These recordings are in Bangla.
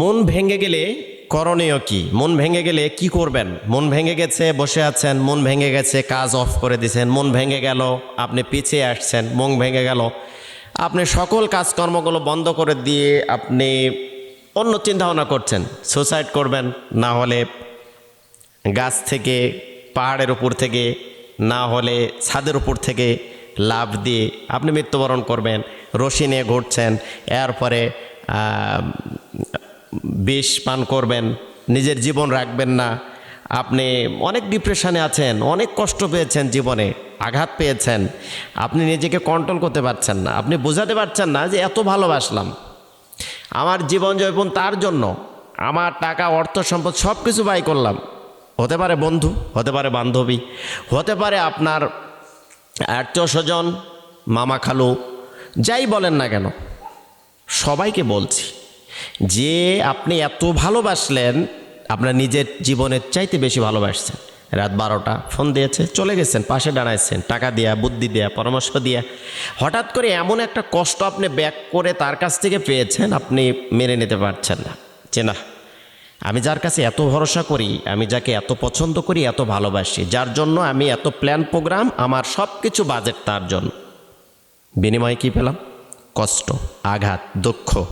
মন ভেঙে গেলে করণীয় কি? মন ভেঙে গেলে কি করবেন? মন ভেঙে গেছে, বসে আছেন, মন ভেঙে গেছে, কাজ অফ করে দিছেন, মন ভেঙে গেল, আপনি পিছিয়ে আসছেন, মন ভেঙে গেল। আপনি সকল কাজকর্মগুলো বন্ধ করে দিয়ে আপনি অন্য চিন্তাভাবনা করছেন সুসাইড করবেন, না হলে গাছ থেকে, পাহাড়ের উপর থেকে, না হলে ছাদের উপর থেকে লাভ দিয়ে আপনি মৃত্যুবরণ করবেন, রশি নিয়ে ঘুরছেন, এরপরে বিষ পান করবেন, নিজের জীবন রাখবেন না। আপনি অনেক ডিপ্রেশনে আছেন, অনেক কষ্ট পেয়েছেন জীবনে, আঘাত পেয়েছেন। আপনি নিজেকে কন্ট্রোল করতে পারছেন না। আপনি বোঝাতে পারছেন না যে এত ভালোবাসলাম। আমার জীবন যৌবন তার জন্য। আমার টাকা, অর্থ, সম্পদ সব কিছু ব্যয় করলাম। হতে পারে বন্ধু, হতে পারে বান্ধবী, হতে পারে আপনার আত্মীয় স্বজন, মামা খালু, যাই বলেন না কেন, সবাইকে বলছি যে আপনি এত ভালোবাসলেন, আপনার নিজের জীবনের চাইতে বেশি ভালোবাসছেন। রাত বারোটা, ফোন দিয়েছে, চলে গেছেন, পাশে দাঁড়াইছেন, টাকা দেয়া, বুদ্ধি দেয়া, পরামর্শ দিয়া। হঠাৎ করে এমন একটা কষ্ট আপনি ব্যাক করে তার কাছ থেকে পেয়েছেন, আপনি মেনে নিতে পারছেন না। যে না, আমি যার কাছে এত ভরসা করি, আমি যাকে এত পছন্দ করি, এত ভালোবাসি, যার জন্য আমি এত প্ল্যান প্রোগ্রাম, আমার সব কিছু বাজেট তার জন্য। বিনিময়ে কী পেলাম? কষ্ট, আঘাত, দুঃখ।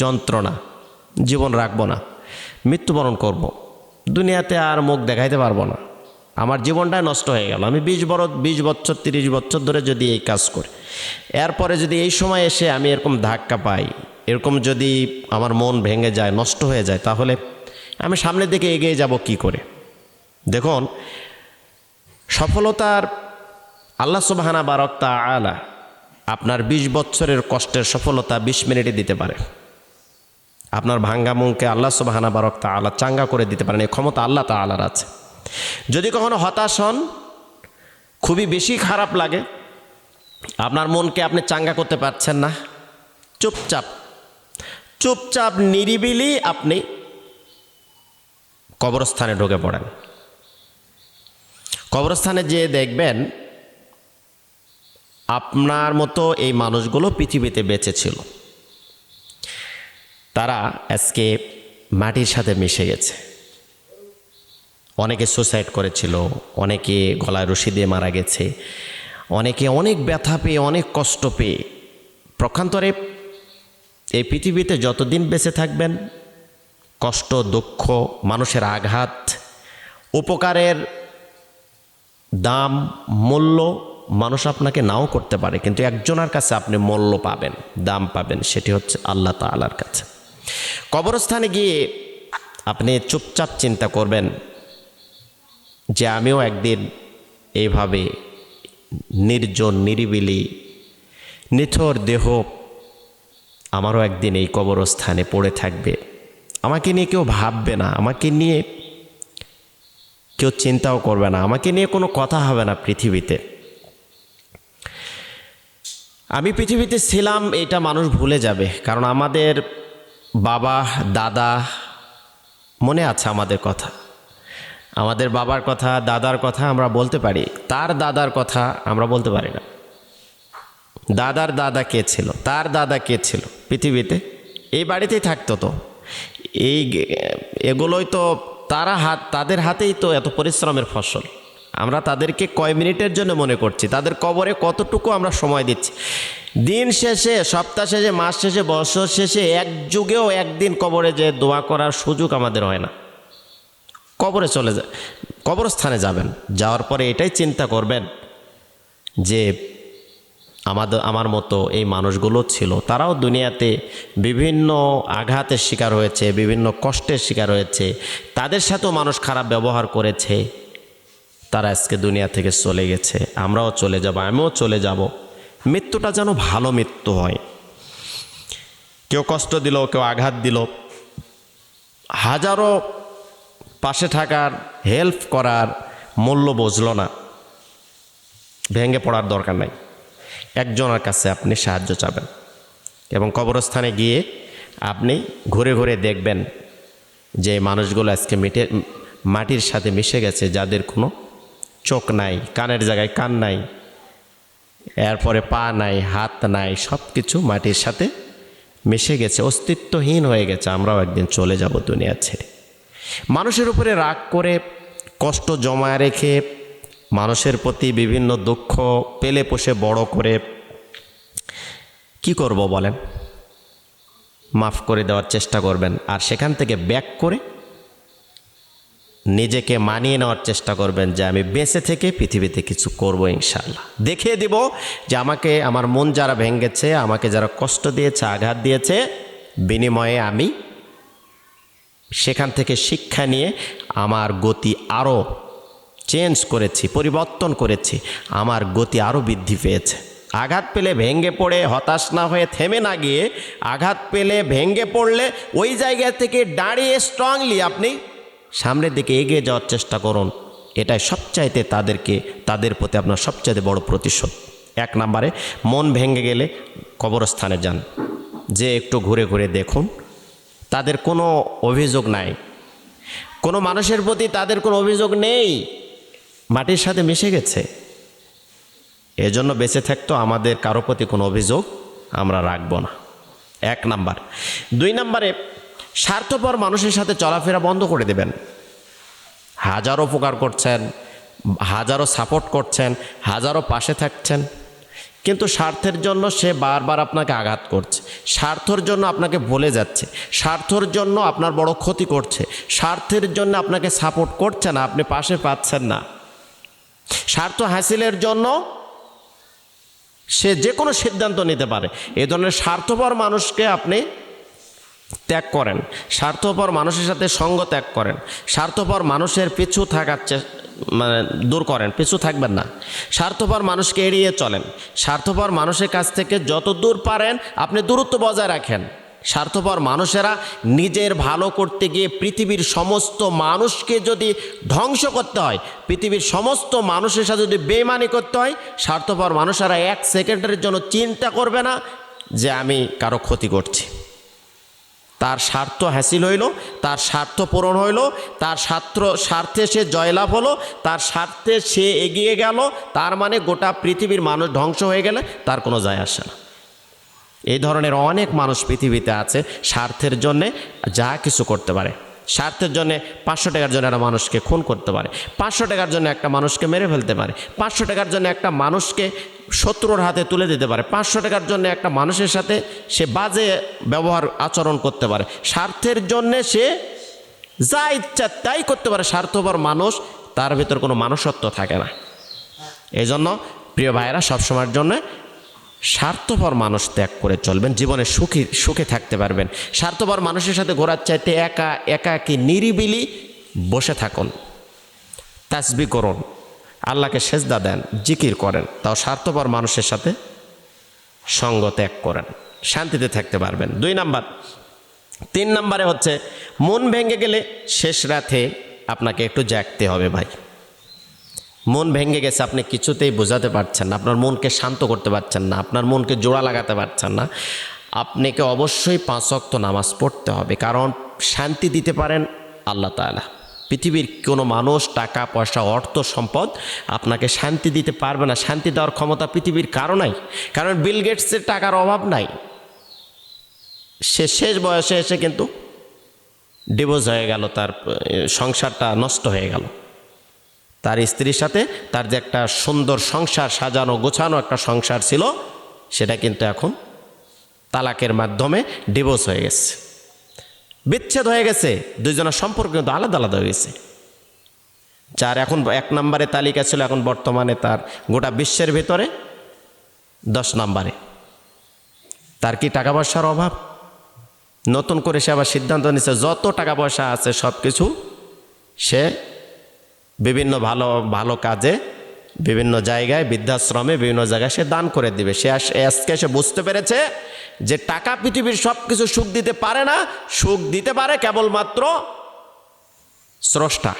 যন্ত্রণা, জীবন রাখব না, মৃত্যুবরণ করব। দুনিয়াতে আর মুখ দেখাইতে পারব না। আমার জীবনটাই নষ্ট হয়ে গেল। আমি বিশ বড় বিশ বছর, তিরিশ বছর ধরে যদি এই কাজ করি, এরপরে যদি এই সময় এসে আমি এরকম ধাক্কা পাই, এরকম যদি আমার মন ভেঙে যায়, নষ্ট হয়ে যায়, তাহলে আমি সামনের দিকে এগিয়ে যাব কি করে? দেখুন, সফলতার আল্লাহ সুবাহানা বারক তা আলা আপনার ২০ বছরের কষ্টের সফলতা ২০ মিনিটে দিতে পারে। আপনার ভাঙ্গা মনকে আল্লাহ সুবাহানা বারক তা আলা চাঙ্গা করে দিতে পারেন, এই ক্ষমতা আল্লাহ তা আলার আছে। যদি কখনো হতাশ হন, খুবই বেশি খারাপ লাগে। আপনার মনকে আপনি চাঙ্গা করতে পারছেন না। চুপচাপ চুপচাপ, নিরিবিলি আপনি কবরস্থানে ঢুকে পড়েন। কবরস্থানে যেয়ে দেখবেন, আপনার মতো এই মানুষগুলো পৃথিবীতে বেঁচে ছিল। তারা আজকে মাটির সাথে মিশে গেছে। অনেকে সুসাইড করেছিল, অনেকে গলায় রশি দিয়ে মারা গেছে, অনেকে অনেক ব্যথা পেয়ে, অনেক কষ্ট পেয়ে। প্রকান্তরে এই পৃথিবীতে যতদিন বেঁচে থাকবেন, কষ্ট, দুঃখ, মানুষের আঘাত, উপকারের দাম, মূল্য মানুষ আপনাকে নাও করতে পারে, কিন্তু একজনের কাছে আপনি মূল্য পাবেন, দাম পাবেন, সেটি হচ্ছে আল্লাহ তালার কাছে। কবরস্থানে গিয়ে আপনি চুপচাপ চিন্তা করবেন যে আমিও একদিন এইভাবে নির্জন, নিরিবিলি, নিথর দেহ আমারও একদিন এই কবরস্থানে পড়ে থাকবে। আমাকে নিয়ে কেউ ভাববে না, আমাকে নিয়ে কেউ চিন্তাও করবে না, আমাকে নিয়ে কোনো কথা হবে না পৃথিবীতে। আমি পৃথিবীতে ছিলাম, এটা মানুষ ভুলে যাবে, কারণ আমাদের বাবা, দাদা, মনে আছে আমাদের কথা। আমাদের বাবার কথা, দাদার কথা আমরা বলতে পারি, তার দাদার কথা আমরা বলতে পারি না। দাদার দাদা কে ছিল? তার দাদা কে ছিল? পৃথিবীতে? এই বাড়িতেই থাকতো তো। এই এগুলোই তো তারা হাত, তাদের হাতেই তো এত পরিশ্রমের ফসল। আমরা তাদেরকে কয় মিনিটের জন্য মনে করছি, তাদের কবরে কতটুকু আমরা সময় দিচ্ছি। দিন শেষে, সপ্তাহ শেষে, মাস শেষে, বছর শেষে এক যুগেও একদিন কবরে যে দোয়া করার সুযোগ আমাদের হয় না। কবরে চলে যা কবরস্থানে যাবেন। যাওয়ার পরে এটাই চিন্তা করবেন যে আমাদের আমার মতো এই মানুষগুলো ছিল, তারাও দুনিয়াতে বিভিন্ন আঘাতের শিকার হয়েছে, বিভিন্ন কষ্টের শিকার হয়েছে, তাদের সাথেও মানুষ খারাপ ব্যবহার করেছে, তারা আজকে দুনিয়া থেকে চলে গেছে, আমরাও চলে যাব, আমিও চলে যাব। মৃত্যুটা যেন ভালো মৃত্যু হয়। কেউ কষ্ট দিল, কেউ আঘাত দিল। হাজারো পাশে থাকার হেল্প করার মূল্য বুঝলো না। ভেঙে পড়ার দরকার নাই। একজনের কাছে আপনি সাহায্য চাবেন এবং কবরস্থানে গিয়ে আপনি ঘুরে ঘুরে দেখবেন যে মানুষগুলো আজকে মিটে মাটির সাথে মিশে গেছে, যাদের কোনো চোখ নাই, কানের জায়গায় কান নাই। এরপরে পা নাই, হাত নাই সব কিছু মাটির সাথে মিশে গেছে, অস্তিত্বহীন হয়ে গেছে। আমরাও একদিন চলে যাব দুনিয়া ছেড়ে। মানুষের উপরে রাগ করে, কষ্ট জমা রেখে, মানুষের প্রতি বিভিন্ন দুঃখ পেলে পোষে বড় করে, কি করব বলেন? মাফ করে দেওয়ার চেষ্টা করবেন। আর সেখান থেকে ব্যাক করে নিজেকে মানিয়ে নেওয়ার চেষ্টা করবেন যে আমি বেঁচে থেকে পৃথিবীতে কিছু করব ইনশাল্লাহ দেখিয়ে দিব যে আমাকে, আমার মন যারা ভেঙেছে, আমাকে যারা কষ্ট দিয়েছে, আঘাত দিয়েছে, বিনিময়ে আমি সেখান থেকে শিক্ষা নিয়ে আমার গতি আরও চেঞ্জ করেছি, পরিবর্তন করেছি, আমার গতি আরও বৃদ্ধি পেয়েছে। আঘাত পেলে ভেঙ্গে পড়ে, হতাশ না হয়ে থেমে না গিয়ে আঘাত পেলে ভেঙ্গে পড়লে ওই জায়গা থেকে দাঁড়িয়ে স্ট্রংলি আপনি সামনের দিকে এগিয়ে যাওয়ার চেষ্টা করুন। এটাই সবচাইতে তাদেরকে, তাদের প্রতি আপনার সবচাইতে বড় প্রতিশোধ। এক নম্বরে, মন ভেঙে গেলে কবরস্থানে যান। যে একটু ঘুরে ঘুরে দেখুন, তাদের কোনো অভিযোগ নাই। কোনো মানুষের প্রতি তাদের কোনো অভিযোগ নেই। মাটির সাথে মিশে গেছে। এজন্য বেঁচে থাকতো আমাদের কারও প্রতি কোনো অভিযোগ আমরা রাখব না। এক নাম্বার। দুই নাম্বারে স্বার্থপর মানুষের সাথে চলাফেরা বন্ধ করে দেবেন। হাজারো উপকার করছেন, হাজারো সাপোর্ট করছেন, হাজারো পাশে থাকছেন। কিন্তু স্বার্থের জন্য সে বারবার আপনাকে আঘাত করছে। স্বার্থর জন্য আপনাকে ভুলে যাচ্ছে। স্বার্থর জন্য আপনার বড় ক্ষতি করছে। স্বার্থের জন্য আপনাকে সাপোর্ট করছে না, আপনি পাশে পাচ্ছেন না। স্বার্থ হাসিলের জন্য সে যে কোনো সিদ্ধান্ত নিতে পারে। এ ধরনের স্বার্থপর মানুষকে আপনি ত্যাগ করেন। স্বার্থপর মানুষের সাথে সঙ্গ ত্যাগ করেন। স্বার্থপর মানুষের পিছু থাকার মানে দূর করেন, পিছু থাকবেন না। স্বার্থপর মানুষকে এড়িয়ে চলেন। স্বার্থপর মানুষের কাছ থেকে যত দূর পারেন, আপনি দূরত্ব বজায় রাখেন। স্বার্থপর মানুষেরা নিজের ভালো করতে গিয়ে পৃথিবীর সমস্ত মানুষকে যদি ধ্বংস করতে হয়, পৃথিবীর সমস্ত মানুষের সাথে যদি বেমানি করতে হয়, স্বার্থপর মানুষেরা এক সেকেন্ডের জন্য চিন্তা করবে না যে আমি কারও ক্ষতি করছি। তার স্বার্থ হাসিল হইল, তার স্বার্থ পূরণ হইল, তার স্বার্থ, স্বার্থে সে জয়লাভ হলো, তার স্বার্থে সে এগিয়ে গেল, তার মানে গোটা পৃথিবীর মানুষ ধ্বংস হয়ে গেলে তার কোনো যায় আসে না। এই ধরনের অনেক মানুষ পৃথিবীতে আছে স্বার্থের জন্যে যা কিছু করতে পারে। স্বার্থের জন্য পাঁচশো টাকার জন্য একটা মানুষকে খুন করতে পারে। পাঁচশো টাকার জন্য একটা মানুষকে মেরে ফেলতে পারে। পাঁচশো টাকার জন্য একটা মানুষকে শত্রুর হাতে তুলে দিতে পারে। পাঁচশো টাকার জন্য একটা মানুষের সাথে সে বাজে ব্যবহার আচরণ করতে পারে। স্বার্থের জন্যে সে যা ইচ্ছা তাই করতে পারে। স্বার্থপর মানুষ, তার ভিতর কোনো মানুষত্ব থাকে না। এই জন্য প্রিয় ভাইয়েরা, সবসময়ের জন্য স্বার্থপর মানুষ ত্যাগ করে চলবেন, জীবনে সুখী, সুখে থাকতে পারবেন। স্বার্থপর মানুষের সাথে ঘোরার চাইতে একা, একাকি, নিরিবিলি বসে থাকুন। তাসবি করুন। আল্লাহকে সেজদা দেন, জিকির করেন, তাও স্বার্থপর মানুষের সাথে সঙ্গ ত্যাগ করেন, শান্তিতে থাকতে পারবেন। দুই নাম্বার। তিন নাম্বারে হচ্ছে, মন ভেঙে গেলে শেষ রাতে আপনাকে একটু জাগতে হবে ভাই। মন ভেঙে গেছে, আপনি কিছুতেই বোঝাতে পারছেন না। আপনার মনকে শান্ত করতে পারছেন না, আপনার মনকে জোড়া লাগাতে পারছেন না। আপনাকে অবশ্যই পাঁচ অক্ত নামাজ পড়তে হবে, কারণ শান্তি দিতে পারেন আল্লাহ তাআলা। পৃথিবীর কোনো মানুষ টাকা, পয়সা, অর্থ, সম্পদ আপনাকে শান্তি দিতে পারবে না। শান্তি দেওয়ার ক্ষমতা পৃথিবীর কারও নাই, কারণ বিল গেটসের টাকার অভাব নাই। সে শেষ বয়সে এসে কিন্তু ডিভোর্স হয়ে গেল, তার সংসারটা নষ্ট হয়ে গেল। তার স্ত্রীর সাথে তার যে একটা সুন্দর সংসার সাজানো গোছানো একটা সংসার ছিল, সেটা কিন্তু এখন তালাকের মাধ্যমে ডিভোর্স হয়ে গেছে। বিচ্ছেদ হয়ে গেছে, দুইজনের সম্পর্ক কিন্তু আলাদা আলাদা হয়ে গেছে। যার এখন এক নম্বরে তালিকা ছিল, এখন বর্তমানে তার গোটা বিশ্বের ভেতরে দশ নম্বরে। তার কি টাকা পয়সার অভাব? নতুন করে সে আবার সিদ্ধান্ত নিচ্ছে যত টাকা পয়সা আছে সব কিছু সে বিভিন্ন ভালো ভালো কাজে, বিভিন্ন জায়গায়, বৃদ্ধাশ্রমে বিভিন্ন জায়গায় সে দান করে দিবে। সে আজ- আজকে সে বুঝতে পেরেছে যে টাকা পৃথিবীর সব কিছু সুখ দিতে পারে না, সুখ দিতে পারে কেবলমাত্র স্রষ্টা।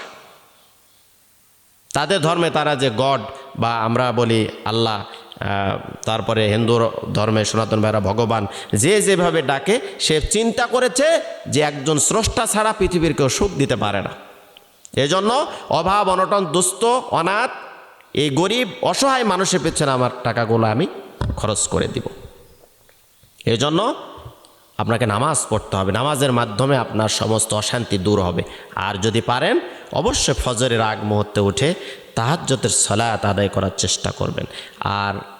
তাদের ধর্মে তারা যে গড বা আমরা বলি আল্লাহ তারপরে হিন্দু ধর্মে সনাতন ভাইরা ভগবান, যে যেভাবে ডাকে, সে চিন্তা করেছে যে একজন স্রষ্টা ছাড়া পৃথিবীর কেউ সুখ দিতে পারে না। এজন্য অভাব, অনটন, দুস্থ, অনাথ, এই গরিব, অসহায় মানুষের পেছনে আমার টাকাগুলো আমি খরচ করে দিব। এজন্য আপনাকে নামাজ পড়তে হবে। নামাজের মাধ্যমে আপনার সমস্ত অশান্তি দূর হবে। আর যদি পারেন, অবশ্যই ফজরের আগ মুহূর্তে উঠে তাহাজ্যতের সলাত আদায় করার চেষ্টা করবেন। আর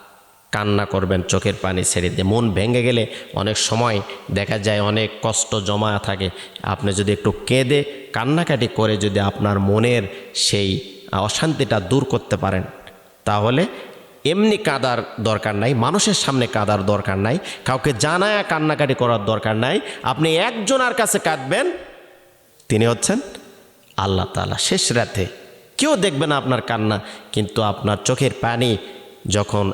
কান্না করবেন, চোখের পানি ছেড়ে দিয়ে। মন ভেঙে গেলে অনেক সময় দেখা যায় অনেক কষ্ট জমা থাকে। আপনি যদি একটু কেঁদে কান্নাকাটি করে যদি আপনার মনের সেই অশান্তিটা দূর করতে পারেন, তাহলে এমনি কাদার দরকার নাই, মানুষের সামনে কাদার দরকার নাই, কাউকে জানায় কান্নাকাটি করার দরকার নাই। আপনি একজনের কাছে কাঁদবেন, তিনি হচ্ছেন আল্লাহ তালা শেষ রাতে কেউ দেখবে না আপনার কান্না, কিন্তু আপনার চোখের পানি যখন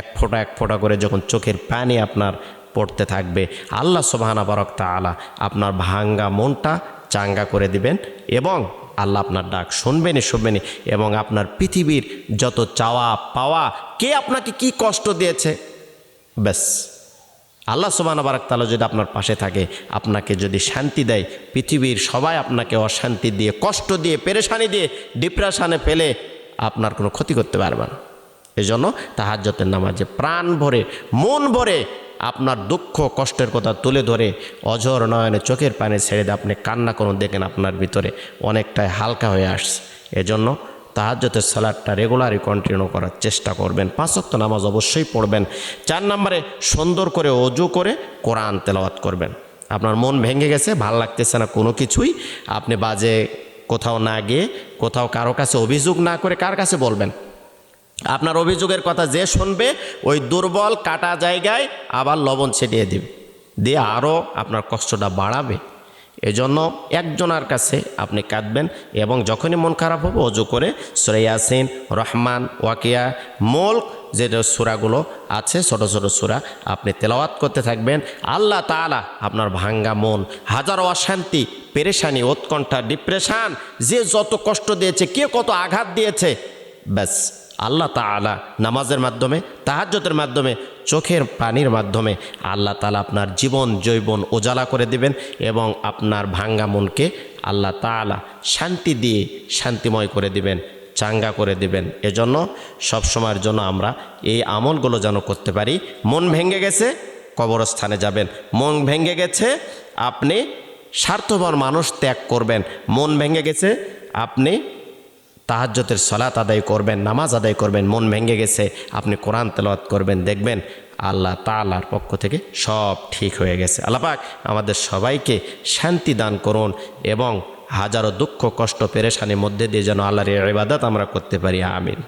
এক ফোঁটা এক ফোঁটা করে যখন চোখের পানি আপনার পড়তে থাকবে, আল্লাহ সোবাহানা বারক তালা আপনার ভাঙ্গা মনটা চাঙ্গা করে দিবেন এবং আল্লাহ আপনার ডাক শুনবেনই শুনবেনই এবং আপনার পৃথিবীর যত চাওয়া, পাওয়া, কে আপনাকে কি কষ্ট দিয়েছে, ব্যাস। আল্লাহ সুবান বারাক তালা যদি আপনার পাশে থাকে, আপনাকে যদি শান্তি দেয়, পৃথিবীর সবাই আপনাকে অশান্তি দিয়ে, কষ্ট দিয়ে, পেরেশানি দিয়ে ডিপ্রেশানে ফেলে আপনার কোনো ক্ষতি করতে পারবে না। এজন্য তাহাজ্যতের নামাজে প্রাণ ভরে, মন ভরে আপনার দুঃখ, কষ্টের কথা তুলে ধরে, অঝর নয়নে চোখের পানি ছেড়ে দিয়ে আপনি কান্না করুন, দেখেন আপনার ভিতরে অনেকটাই হালকা হয়ে আসছে। এজন্য তাহাজ্যতের সালাদটা রেগুলারই কন্টিনিউ করার চেষ্টা করবেন। পাঁচক্ত নামাজ অবশ্যই পড়বেন। চার নম্বরে সুন্দর করে অজু করে কোরআন তেলাওয়াত করবেন। আপনার মন ভেঙে গেছে, ভালো লাগতেছে না কোনো কিছুই, আপনি বাজে কোথাও না গিয়ে, কোথাও কারও কাছে অভিযোগ না করে কার কাছে বলবেন? আপনার অভিযোগের কথা যে শুনবে, ওই দুর্বল কাটা জায়গায় আবার লবণ ছিটিয়ে দেবে। দিয়ে আরও আপনার কষ্টটা বাড়াবে। এজন্য একজনার কাছে আপনি কাঁদবেন এবং যখনই মন খারাপ হবে, অজু করে সুরাইয়াসিন রহমান, ওয়াকিয়া, মোল্ক যে সুরাগুলো আছে, ছোট ছোট সুরা আপনি তেলাওয়াত করতে থাকবেন। আল্লাহ তালা আপনার ভাঙ্গা মন, হাজারো অশান্তি, পেরেশানি, উৎকণ্ঠা ডিপ্রেশান যে যত কষ্ট দিয়েছে, কে কত আঘাত দিয়েছে, ব্যাস। আল্লাহ তালা নামাজের মাধ্যমে তাহাজ্যতের মাধ্যমে, চোখের পানির মাধ্যমে আল্লাহ তালা আপনার জীবন জৈবন উজালা করে দিবেন এবং আপনার ভাঙ্গা মনকে আল্লাহ তালা শান্তি দিয়ে শান্তিময় করে দিবেন, চাঙ্গা করে দিবেন। এজন্য সব সময়ের জন্য আমরা এই আমলগুলো যেন করতে পারি। মন ভেঙে গেছে, কবরস্থানে যাবেন। মন ভেঙে গেছে, আপনি স্বার্থপর মানুষ ত্যাগ করবেন। মন ভেঙে গেছে, আপনি তাহাজ্যতের সলাত আদায় করবেন, নামাজ আদায় করবেন, মন ভেঙে গেছে, আপনি কোরআন তেলাওয়াত করবেন, দেখবেন আল্লাহ তালার পক্ষ থেকে সব ঠিক হয়ে গেছে। আল্লাপাক আমাদের সবাইকে শান্তি দান করুন এবং হাজারো দুঃখ কষ্ট পেরেশানির মধ্যে দিয়ে যেন আল্লাহর ইবাদত আমরা করতে পারি, আমিন।